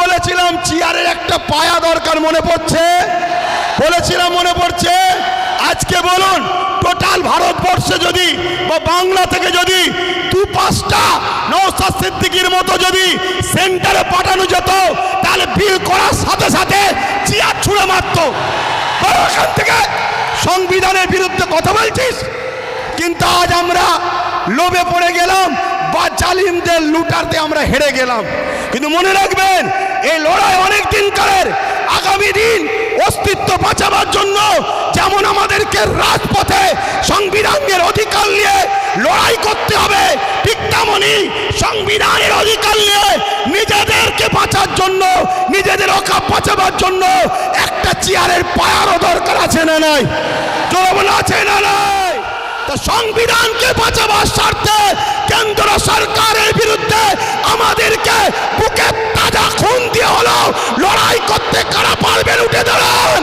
বলেছিলাম, চেয়ারের একটা পায়া দরকার মনে পড়ছে। বলেছিলাম, মনে পড়ছে। আজকে বলুন, টোটাল ভারতবর্ষে যদি বা বাংলা থেকে যদি দু পাঁচটা নৌসাদ সিদ্দিকির মতো যদি সেন্টারে পাঠানো যেত, তাহলে বিল করার সাথে সাথে চেয়ার ছুঁড়ে মারত। থেকে সংবিধানের বিরুদ্ধে কথা বলছিস? কিন্তু আজ আমরা লোভে পড়ে গেলাম বা জালিমদের লুটারতে আমরা হেরে গেলাম। কিন্তু মনে রাখবেন, এই লড়াই অনেক দিনকারের আগামী দিন অস্তিত্ব বাঁচাবার জন্য যেমন আমাদেরকে রাজপথে সংবিধানের অধিকার নিয়ে লড়াই করতে হবে, ঠিক তেমনই সংবিধানের অধিকার নিয়ে নিজেদেরকে বাঁচার জন্য, নিজেদের অকাপ বাঁচাবার জন্য একটা চেয়ারের পায়ারও দরকার আছে না নাই? আছে না নাই? তো সংবিধানকে বাঁচাবার স্বার্থে কেন্দ্র সরকারের বিরুদ্ধে আমাদেরকে বুকে তাজা খুন দিয়ে হলো। লড়াই করতে কারা পারবেন? উঠে দাঁড়ান।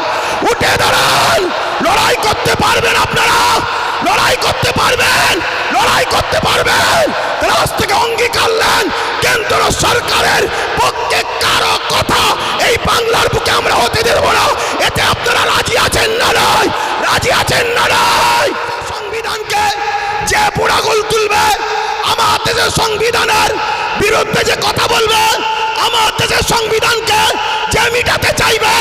উঠে দাঁড়ান। লড়াই করতে পারবেন আপনারা? লড়াই করতে পারবেন? লড়াই করতে পারবেন? আজ থেকে অঙ্গীকার নেন। কেন্দ্র সরকারের পক্ষে কারও কথা এই বাংলার বুকে আমরা হতে দেব না। এতে আপনারা রাজি আছেন না নয়? রাজি আছেন না নয়? সংবিধানকে যে বুড়াগুল দেশের সংবিধানের বিরুদ্ধে যে কথা বলবে, আমার দেশের সংবিধানকে যে মিটাতে চাইবে,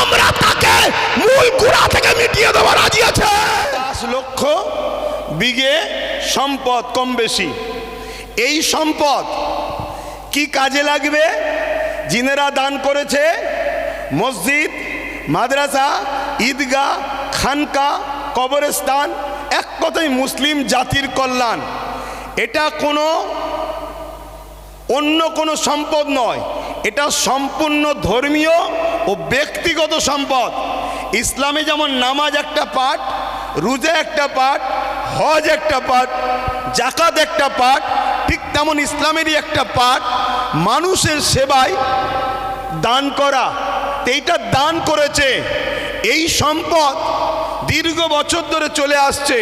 আমরা তাকে মূল কুড়া থেকে মিটিয়ে দেওয়া রাজি আছে। পাঁচ লক্ষ বিঘে সম্পদ কম বেশি। এই সম্পদ কি কাজে লাগবে? জিনেরা দান করেছে, মসজিদ, মাদ্রাসা, ঈদগাহ, খানকা, কবরস্থান, এক কথায় মুসলিম জাতির কল্যাণ। এটা কোনো অন্য কোনো সম্পদ নয়। এটা সম্পূর্ণ ধর্মীয় ও ব্যক্তিগত সম্পদ। ইসলামে যেমন নামাজ একটা পাঠ, রোজা একটা পাঠ, হজ একটা পাঠ জাকাত একটা পাঠ, ঠিক তেমন ইসলামেরই একটা পাঠ। মানুষের সেবায় দান করা এইটা দান করেছে। এই সম্পদ দীর্ঘ বছর ধরে চলে আসছে।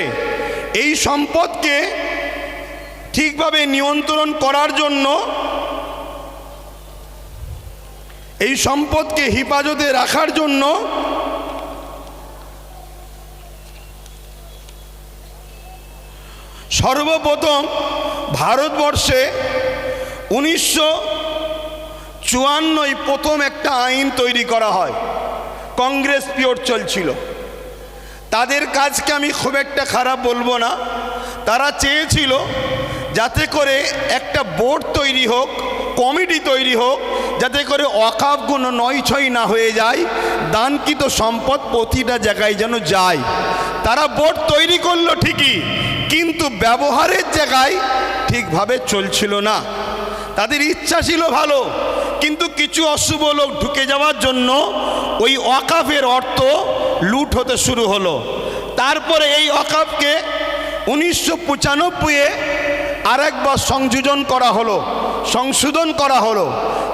এই সম্পদকে ঠিকভাবে নিয়ন্ত্রণ করার জন্য এই সম্পদকে হেফাজতে রাখার জন্য সর্বপ্রথম ভারতবর্ষে উনিশশো চুয়ান্নই প্রথম একটা আইন তৈরি করা হয়। কংগ্রেস পিওর চলছিল। তাদের কাজকে আমি খুব একটা খারাপ বলব না। তারা চেয়েছিল যাতে করে একটা বোর্ড তৈরি হোক, কমিটি তৈরি হোক, যাতে করে অকাপগুলো নয় ছয় না হয়ে যায়, দানকৃত সম্পদ প্রতিটা জায়গায় যেন যায়। তারা বোর্ড তৈরি করল ঠিকই, কিন্তু ব্যবহারের জায়গায় ঠিকভাবে চলছিল না। তাদের ইচ্ছা ছিল ভালো, কিন্তু কিছু অশুভ লোক ঢুকে যাওয়ার জন্য ওই অকাফের অর্থ লুট হতে শুরু হলো। তারপরে এই অকাফকে উনিশশো পঁচানব্বইয়ে আরেকবার সংযোজন করা হলো, সংশোধন করা হলো।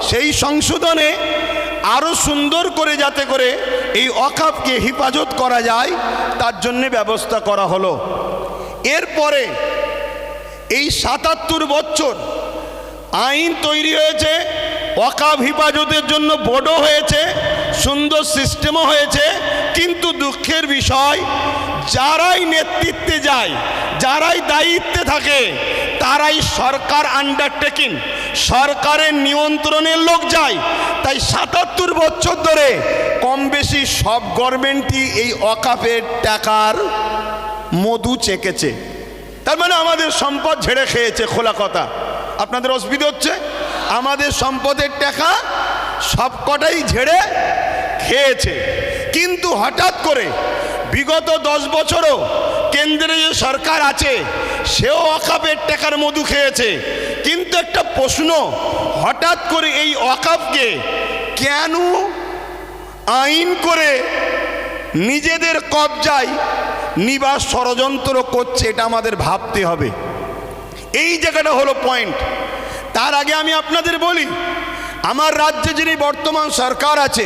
সেই সংশোধনে আরও সুন্দর করে যাতে করে এই অকাফকে হেফাজত করা যায়, তার জন্যে ব্যবস্থা করা হলো। এরপরে এই সাতাত্তর বছর আইন তৈরি হয়েছে অকাব হেফাজতের জন্য বোর্ডও হয়েছে, সুন্দর সিস্টেমও হয়েছে কিন্তু দুঃখের বিষয়, যারাই নেতৃত্বে যায়, যারাই দায়িত্বে থাকে, তারাই সরকার আন্ডারটেকিং সরকারের নিয়ন্ত্রণের লোক যায়। তাই সাতাত্তর বছর ধরে কম বেশি সব গভর্নমেন্টই এই অকাপের টাকার মধু চেকেছে। তার মানে আমাদের সম্পদ ঝেড়ে খেয়েছে, খোলা কথা। আপনাদের অসুবিধা হচ্ছে? আমাদের সম্পদের টাকা সবকটাই ঝেড়ে খেয়েছে। কিন্তু হঠাৎ করে বিগত দশ বছরও কেন্দ্রে যে সরকার আছে, সেও অকাপের টাকার মধু খেয়েছে। কিন্তু একটা প্রশ্ন, হঠাৎ করে এই অকাপকে কেন আইন করে নিজেদের কবজায় নিবাস ষড়যন্ত্র করছে, এটা আমাদের ভাবতে হবে। এই জায়গাটা হলো পয়েন্ট তার আগে আমি আপনাদের বলি, আমার রাজ্যে যিনি বর্তমান সরকার আছে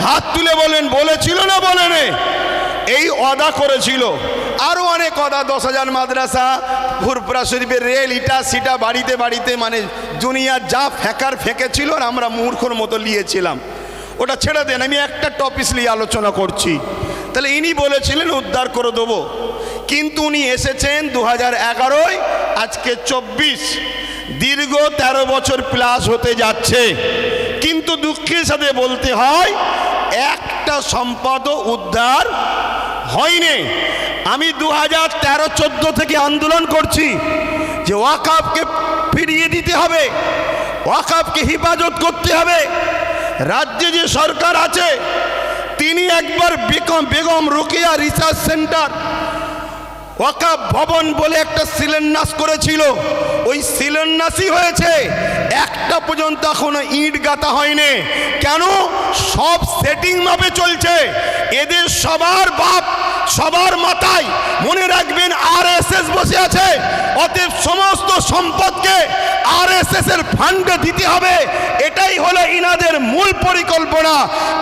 হাত তুলে বলেন, বলেছিল না বলেনে? এই অদা করেছিল। আরও অনেক অদা দশ হাজার মাদ্রাসা ফুরপুরা শরীফের রেল, ইটা, সিটা, বাড়িতে বাড়িতে মানে দুনিয়া যা ফেঁকার ফেঁকেছিল আর আমরা মূর্খর মতো নিয়েছিলাম ওটা ছেড়ে দেন, আমি একটা টপিস নিয়ে আলোচনা করছি। তাহলে ইনি বলেছিলেন, উদ্ধার করে দেবো। কিন্তু উনি এসেছেন দু হাজার আজকে চব্বিশ। দীর্ঘ ১৩ বছর প্লাস হতে যাচ্ছে। কিন্তু দুঃখের সাথে বলতে হয় একটা সম্পদও উদ্ধার হয়নি। আমি দু হাজার তেরো চোদ্দ থেকে আন্দোলন করছি যে ওয়াকাবকে ফিরিয়ে দিতে হবে ওয়াকাবকে হেফাজত করতে হবে। রাজ্যে যে সরকার আছে, তিনি একবার বেগম বেগম রোকেয়া রিসার্চ সেন্টার ওয়াকাব ভবন বলে একটা শিলান্যাস করেছিল। ওই শিলান্যাসই হয়েছে। একটা পর্যন্ত এখনও ইট গাঁথা হয়নি। কেন? সব সেটিং মাপে চলছে। এদের সবার বাপ সবার মাথায় মনে রাখবেন আর বসে আছে। অতএব সমস্ত সম্পদকে আর এর ফান্ডে দিতে হবে। এটাই হলো ইনাদের মূল পরিকল্পনা।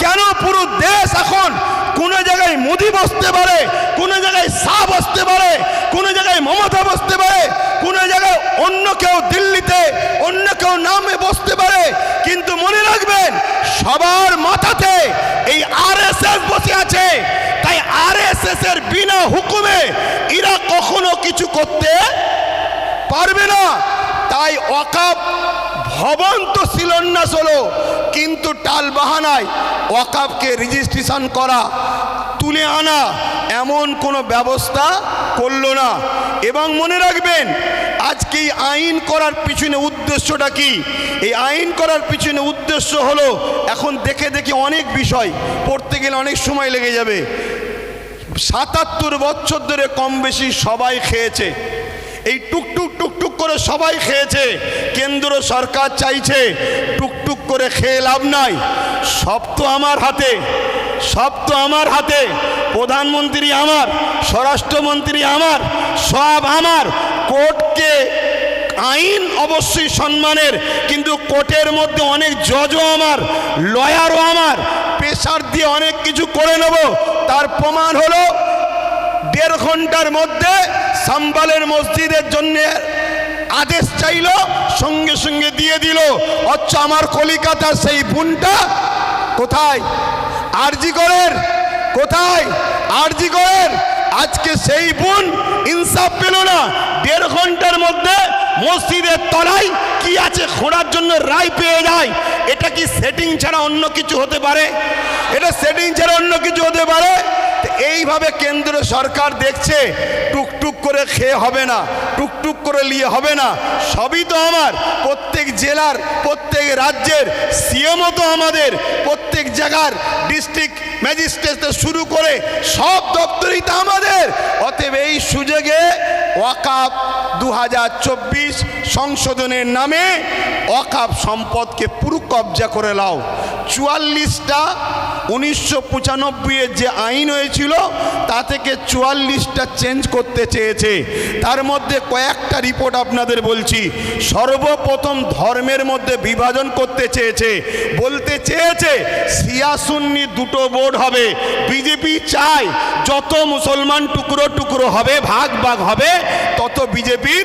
কেন পুরো দেশ এখন কোন জায়গায় মোদি বসতে পারে, কোন জায়গায় শাহ বসতে পারে, কোন জায়গায় মমতা বসতে পারে, কোন জায়গায় অন্য কেউ দিল্লিতে, অন্য কেউ নামে বসতে পারে। কিন্তু মনে রাখবেন, সবার মাথাতে এই আরএসএস বসে আছে। তাই আরএসএস এর বিনা হুকুমে এরা কখনো কিছু করতে পারবে না। তাই অকাপ ভবন তো শিলান্যাস হলো কিন্তু টাল বাহানায় ওয়াকাবকে রেজিস্ট্রেশন করা, তুলে আনা এমন কোনো ব্যবস্থা করল না। এবং মনে রাখবেন, আজকে এই আইন করার পিছনে উদ্দেশ্যটা কি? এই আইন করার পিছনে উদ্দেশ্য হলো, এখন দেখে দেখে অনেক বিষয় পড়তে গেলে অনেক সময় লেগে যাবে। সাতাত্তর বছর ধরে কম বেশি সবাই খেয়েছে। এই টুকটুক টুকটুক করে সবাই খেয়েছে। কেন্দ্র সরকার চাইছে টুকটুক করে খেয়ে লাভ নাই। সব তো আমার হাতে, সব তো আমার হাতে। প্রধানমন্ত্রী আমার, স্বরাষ্ট্রমন্ত্রী আমার, সব আমার। কোর্টকে আইন অবশ্যই সম্মানের, কিন্তু কোর্টের মধ্যে অনেক জজও আমার, লয়ারও আমার। প্রেশার দিয়ে অনেক কিছু করে নেব। তার প্রমাণ হলো, দেড় ঘণ্টার মধ্যে সাম্বালের মসজিদের জন্য আদেশ চাইলো, সঙ্গে সঙ্গে দিয়ে দিল। অথচ আমার কলিকাতার সেই বোনটা কোথায়? আরজি করেন কোথায়? আরজি করেন আজকে সেই বোন ইনসাফ পেল না। দেড় ঘণ্টার মধ্যে মসজিদের তলায় কি আছে খোঁড়ার জন্য রায় পেয়ে যায়? এটা কি সেটিং ছাড়া অন্য কিছু হতে পারে? এটা সেটিং ছাড়া অন্য কিছু হতে পারে? এইভাবে কেন্দ্র সরকার দেখছে, টুকটুক করে খেয়ে হবে না, টুকটুক করে নিয়ে হবে না। সবই তো আমার। প্রত্যেক জেলার, প্রত্যেক রাজ্যের সিএমও তো আমাদের। প্রত্যেক জায়গার ডিস্ট্রিক্ট ম্যাজিস্ট্রেট শুরু করে সব দপ্তরই তো আমাদের। অতএব এই সুযোগে ওয়াকাপ দু সংশোধনের নামে অকাপ সম্পদকে পুরো কবজা করে লাও। চুয়াল্লিশটা উনিশশো পঁচানব্বইয়ের যে আইন হয়েছিল, তা থেকে চুয়াল্লিশটা চেঞ্জ করতে চেয়েছে। তার মধ্যে কয়েকটা রিপোর্ট আপনাদের বলছি। সর্বপ্রথম ধর্মের মধ্যে বিভাজন করতে চেয়েছে। বলতে চেয়েছে, সিয়াসুন্নি দুটো বোর্ড হবে। বিজেপি চায়, যত মুসলমান টুকরো টুকরো হবে, ভাগ ভাগ হবে, তত বিজেপির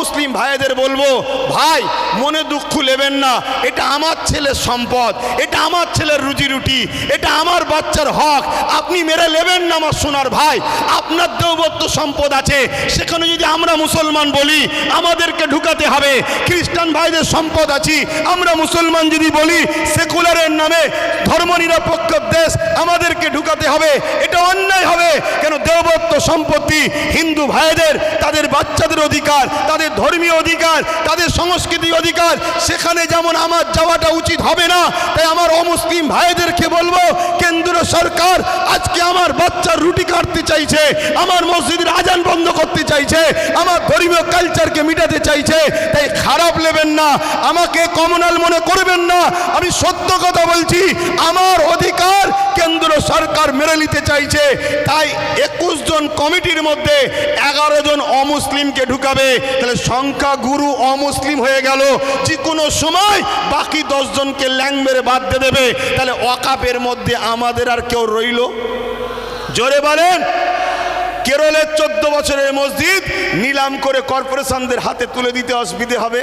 অমুসলিম ভাইদের বলব, ভাই, মনে দুঃখ নেবেন না। এটা আমার ছেলের সম্পদ, এটা আমার ছেলের রুজি রুটি এটা আমার বাচ্চার হক। আপনি মেরে নেবেন না আমার সোনার ভাই। আপনার দেবত্ব সম্পদ আছে। সেখানে যদি আমরা মুসলমান বলি, আমাদেরকে ঢুকাতে হবে। খ্রিস্টান ভাইদের সম্পদ আছি। আমরা মুসলমান যদি বলি, সেকুলারের নামে ধর্ম নিরপেক্ষ দেশ আমাদেরকে ঢুকাতে হবে। এটা অন্যায় হবে। কেন দেবত্ব সম্পত্তি হিন্দু ভাইদের, তাদের বাচ্চাদের অধিকার, তাদের ধর্মীয় অধিকার, তাদের সংস্কৃতি অধিকার, সেখানে যেমন আমার যাওয়াটা উচিত হবে না, তাই আমার অমুসলিম ভাইদেরকে বলব, কেন্দ্র সরকার আজকে আমার বাচ্চার রুটি কাটতে চাইছে, আমার মসজিদের আজান বন্ধ করতে চাইছে, আমার ধর্মীয় কালচারকে মিটাতে চাইছে, তাই খারাপ নেবেন না, আমাকে কমনাল মনে করবেন না, আমি সত্য কথা বলছি, আমার অধিকার কেন্দ্র সরকার মেনে নিতে চাইছে, তাই একুশ জন কমিটির মধ্যে এগারো জন অমুসলিমকে ঢুকাবে, তাহলে সংখ্যা গুরু অমুসলিম হয়ে গেল। যে কোনো সময় বাকি দশজনকে ল্যাং মেরে বাদ দিয়ে দেবে। তাহলে অকাপের মধ্যে আমাদের আর কেউ রইল? জোরে বলেন। কেরলের চোদ্দ বছরের মসজিদ নিলাম করে কর্পোরেশনদের হাতে তুলে দিতে অসুবিধে হবে?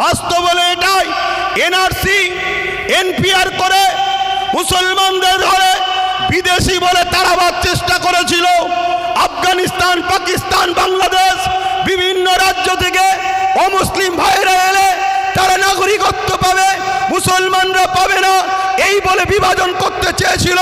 বাস্তব হলে এটাই। এনআরসি, এনপিআর করে মুসলমানদের ধরে বিদেশি বলে তাড়াবার চেষ্টা করেছিল। আফগানিস্তান, পাকিস্তান, বাংলাদেশ বিভিন্ন রাজ্য থেকে অমুসলিম ভাইরা এলে তারা নাগরিকত্ব পাবে, মুসলমানরা পাবে না। এই বলে বিভাজন করতে চেয়েছিল।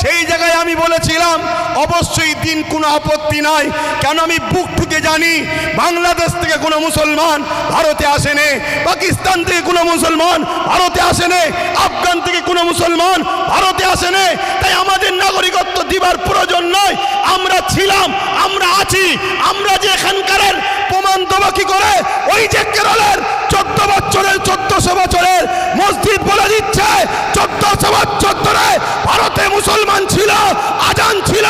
সেই জায়গায় আমি বলেছিলাম, অবশ্যই দিন কোনো আপত্তি নাই। কেন আমি বুক ঠুকে জানি, বাংলাদেশ থেকে কোনো মুসলমান ভারতে আসেনে পাকিস্তান থেকে কোনো মুসলমান ভারতে আসেনে আফগান থেকে কোনো মুসলমান ভারতে আসেনে তাই আমাদের নাগরিকত্ব দিবার প্রয়োজন নয়। আমরা ছিলাম, আমরা আছি, আমরা যে এখানকার প্রমাণ দেবো কি করে? ওই যে কেরলের চোদ্দ বছরের, চোদ্দশো বছরের মসজিদ বলে দিচ্ছে চোদ্দশো বছর ধরে ভারতে মুসলমান ছিল, আজান ছিল,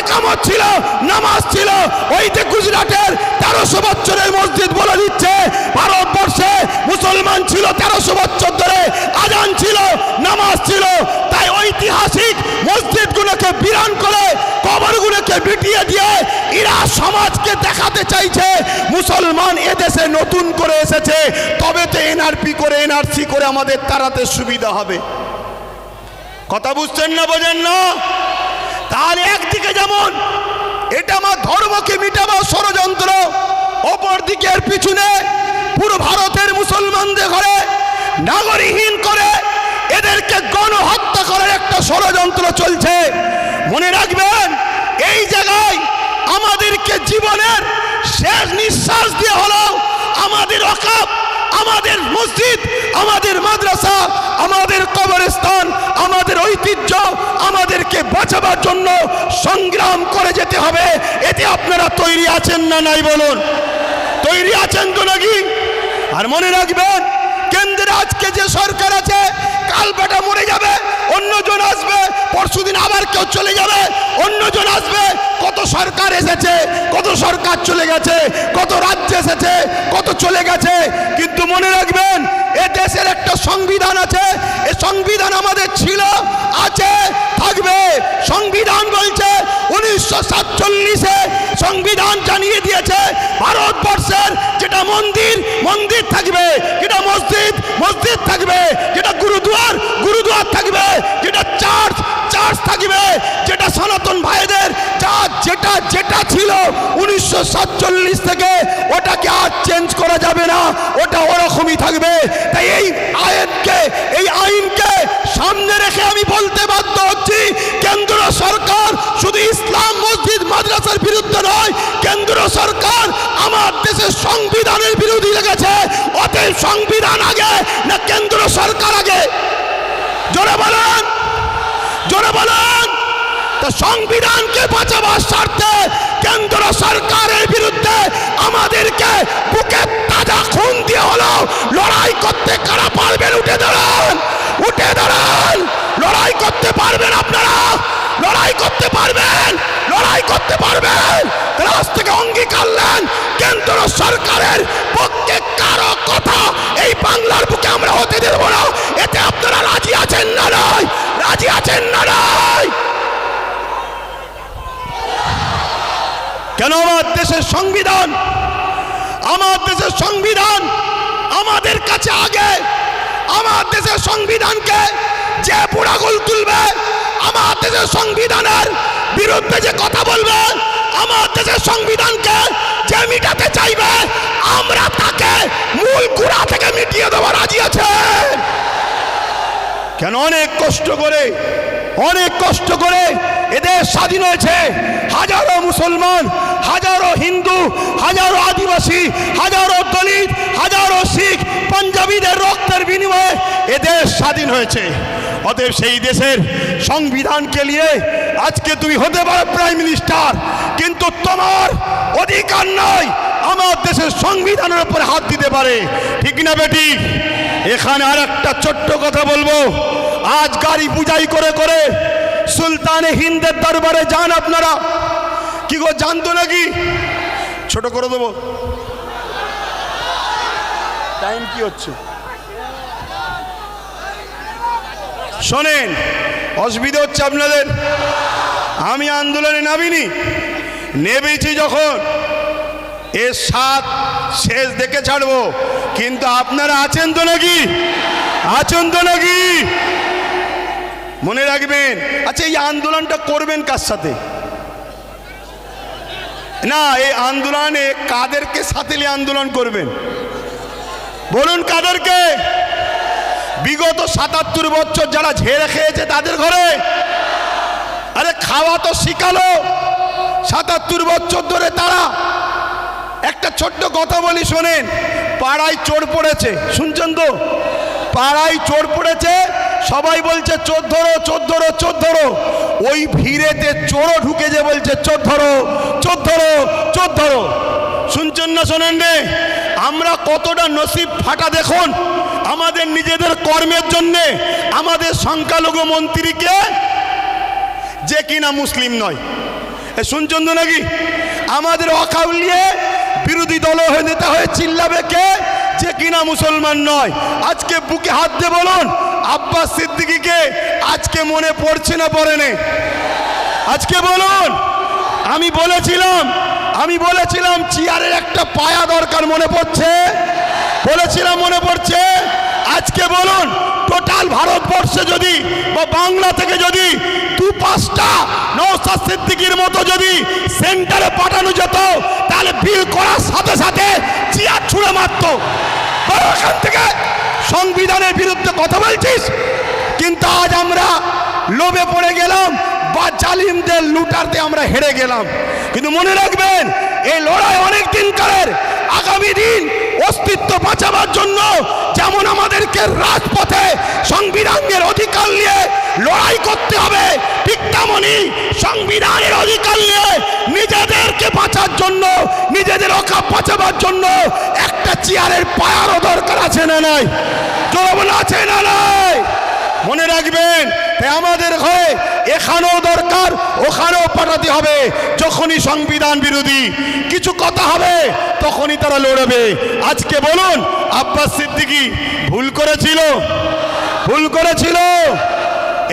একামত ছিল, নামাজ ছিল। ওই যে গুজরাটের তেরোশো বছরের মসজিদ বলে দিচ্ছে, ভারতবর্ষে মুসলমান ছিল তেরোশো বছর ধরে আজান ছিল, নামাজ ছিল। তাই ঐতিহাসিক মসজিদগুলোকে বিরান করে, কবরগুলোকে বিটিয়ে দিয়ে এরা সমাজকে দেখাতে চাইছে, মুসলমান এদেশে নতুন করে এসেছে তবে তো এনআরপি করে, এনআরসি করে আমাদের তাড়াতে সুবিধা হবে। কথা বুঝছেন না বোঝেন না? তাহলে একদিকে যেমন এটা আমার ধর্মকে মিটাবার ষড়যন্ত্র অপর দিকের পিছনে পুরো ভারতের মুসলমানদের ঘরে নাগরিকহীন করে এদেরকে গণহত্যা করার একটা ষড়যন্ত্র চলছে। মনে রাখবেন, এই জায়গায় আমাদেরকে জীবনের শেষ নিঃশ্বাস দিয়ে হলো, আমাদের অকাপ, আমাদের মসজিদ, আমাদের মাদ্রাসা, আমাদের কবরস্থান, আমাদের ঐতিহ্য, আমাদেরকে বাঁচাবার জন্য সংগ্রাম করে যেতে হবে। এতে আপনারা তৈরি আছেন না নাই বলুন? তৈরি আছেন তো নাকি? আর মনে রাখবেন, কেন্দ্রে আজকে যে সরকার আছে কাল বেটা মরে যাবে। অন্যজন আসবে, পরশুদিন আবার কেউ চলে যাবে। অন্যজন আসবে, কত সরকার এসেছে, কত সরকার চলে গেছে, কত রাজ্য এসেছে, কত চলে গেছে। কিন্তু মনে রাখবেন, এ দেশের একটা সংবিধান আছে, এ সংবিধান আমাদের ছিল, আছে, থাকবে। সংবিধান বলছে, উনিশশো সাতচল্লিশে সংবিধান জানিয়ে দিয়েছে ভারতবর্ষের যেটা মন্দির মন্দির থাকবে, যেটা মসজিদ মসজিদ থাকবে, যেটা গুরুদুয়ার গুরুদুয়ার থাকবে। যেটা চার্চ চার্চ থাকবে, যেটা সনাতন ভাইদের, যা যেটা যেটা ছিল উনিশশো সাতচল্লিশ থেকে, ওটাকে আর চেঞ্জ করা যাবে না, ওটা ওরকমই থাকবে। তাই এই আইনকে এই আইনকে সামনে রেখে আমি বলতে বাধ্য হচ্ছি, কেন্দ্র সরকার শুধু ইসলাম মসজিদ মাদ্রাসার বিরুদ্ধে নয়, কেন্দ্র সরকার আমার দেশের সংবিধানের বিরোধী লেগেছে, অতএব সংবিধান আগে, না কেন্দ্র সরকার আগে। জোরে বলেন জোরে বলেন। তা সংবিধানকে বাঁচাবার স্বার্থে কেন্দ্র সরকারের বিরুদ্ধে আমাদেরকে বুকে তাজা খুন দিয়ে হলো লড়াই করতে কারা পারবেন? উঠে দাঁড়ান উঠে দাঁড়ান। লড়াই করতে পারবেন আপনারা? লড়াই করতে পারবেন? লড়াই করতে পারবেন? আজ থেকে অঙ্গীকার নেন, কেন্দ্র সরকারের পক্ষে কারও কথা এই বাংলার বুকে আমরা হতে দেব না। এতে আপনারা রাজি আছেন না নয়? রাজি আছেন না নয়? কেন আমার দেশের সংবিধান? আমার দেশের সংবিধান আমাদের কাছে আগে। আমার দেশের সংবিধানকে যে পোড়াগুল তুলবে, আমার দেশের সংবিধানের বিরুদ্ধে যে কথা বলবে, আমার দেশের সংবিধানকে যে মিটাতে চাইবে, আমরা তাকে মূল থেকে মিটিয়ে দেওয়া রাজি আছে কেন অনেক কষ্ট করে, অনেক কষ্ট করে এদের স্বাধীন হয়েছে। হাজারো মুসলমান, হাজারো হিন্দু, হাজারো আদিবাসী, হাজারো দলিত, হাজারো শিখ, পাঞ্জাবিদের রক্তের বিনিময়ে এদের স্বাধীন হয়েছে। অতএব সেই দেশের সংবিধানকে নিয়ে আজকে তুমি হতে পারো প্রাইম মিনিস্টার, কিন্তু তোমার অধিকার নয় আমার দেশের সংবিধানের উপরে হাত দিতে পারে। ঠিক না বেটি? এখানে আর একটা ছোট্ট কথা বলব। আজ গাড়ি পূজাই করে করে সুলতানে হিন্দের দরবারে যান আপনারা। কি গো, জানতো নাকি? ছোট করে দেবো। টাইম কি হচ্ছে? শোনেন, অসুবিধা হচ্ছে আপনাদের। আমি আন্দোলনে নামিনি। নেমেছি যখন। এর সাত শেষ দেখে ছাড়বো। কিন্তু আপনারা আছেন তো নাকি? আছেন তো নাকি? মনে রাখবেন। আচ্ছা এই আন্দোলনটা করবেন কার সাথে? না, এই আন্দোলনে কাদেরকে সাথে নিয়ে আন্দোলন করবেন? বলুন কাদেরকে। বিগত সাতাত্তর বছর যারা ঝেড়ে খেয়েছে তাদের ঘরে। আরে, খাওয়া তো শিখালো। সাতাত্তর বছর ধরে তারা একটা ছোট্ট কথা বলি, শোনেন। পাড়ায় চোর পড়েছে। শুনছেন তো? পাড়ায় চোর পড়েছে, সবাই বলছে, চোর ধরো চোর ধরো চোর ধরো। ওই ভিড়েতে চোরও ঢুকে যে বলছে, চোর ধরো চোর ধরো চোর ধরো। শুনছেন না, শোনেন রে? আমরা কতটা নসিব ফাটা দেখুন, আমাদের নিজেদের কর্মের জন্যে, আমাদের সংখ্যালঘু মন্ত্রীকে যে কিনা মুসলিম নয়। শুনছেন তো নাকি? আমাদের অকাউলিয়ে বিরোধী দল হয়ে নেতা হয়ে চিল্লাবে কে? যে কিনা মুসলমান নয়। আজকে বুকে হাত দিয়ে বলুন, আব্বাস সিদ্দিকিকে আজকে মনে পড়ছে না পড়ে নে আজকে বলুন, আমি বলেছিলাম আমি বলেছিলাম চেয়ারের একটা পায়া দরকার মনে পড়ছে? বলেছিলাম মনে পড়ছে? আজকে বলুন টোটাল ভারতবর্ষে যদি বা বাংলা থেকে যদি সিদ্দিকির মতো যদি সেন্টারে পাঠানো যেত, তাহলে বিল করার সাথে সাথে চেয়ার ছুঁড়ে মারতো। এখান থেকে সংবিধানের বিরুদ্ধে কথা বলছিস? কিন্তু আজ আমরা লোভে পড়ে গেলাম, বা জালিমদের লুটারতে আমরা হেরে গেলাম। কিন্তু মনে রাখবেন, এই লড়াই অনেক দিনকারের আগামী দিন অস্তিত্ব বাঁচাবার জন্য যেমন আমাদেরকে রাজপথে সংবিধানের অধিকার নিয়ে লড়াই করতে হবে, ঠিক তেমনই সংবিধানের অধিকার নিয়ে নিজেদেরকে বাঁচার জন্য, নিজেদের অকাপ বাঁচাবার জন্য একটা চেয়ারের পায়ারও দরকার আছে না নাই? জোর আছে না নাই? মনে রাখবেন আমাদের ঘরে এখানেও দরকার, ওখানেও পাঠাতে হবে। যখনই সংবিধান বিরোধী কিছু কথা হবে, তখনই তারা লড়বে। আজকে বলুন, আব্বাস সিদ্দিকি ভুল করেছিল? ভুল করেছিল?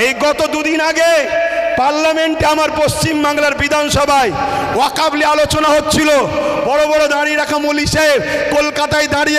এই গত দুদিন আগে পার্লামেন্টে আমার পশ্চিম বাংলার বিধানসভায় ওয়াকাবলি আলোচনা হচ্ছিল। বড় বড় দাঁড়িয়ে রাখা মলি সাহেব কলকাতায় দাঁড়িয়ে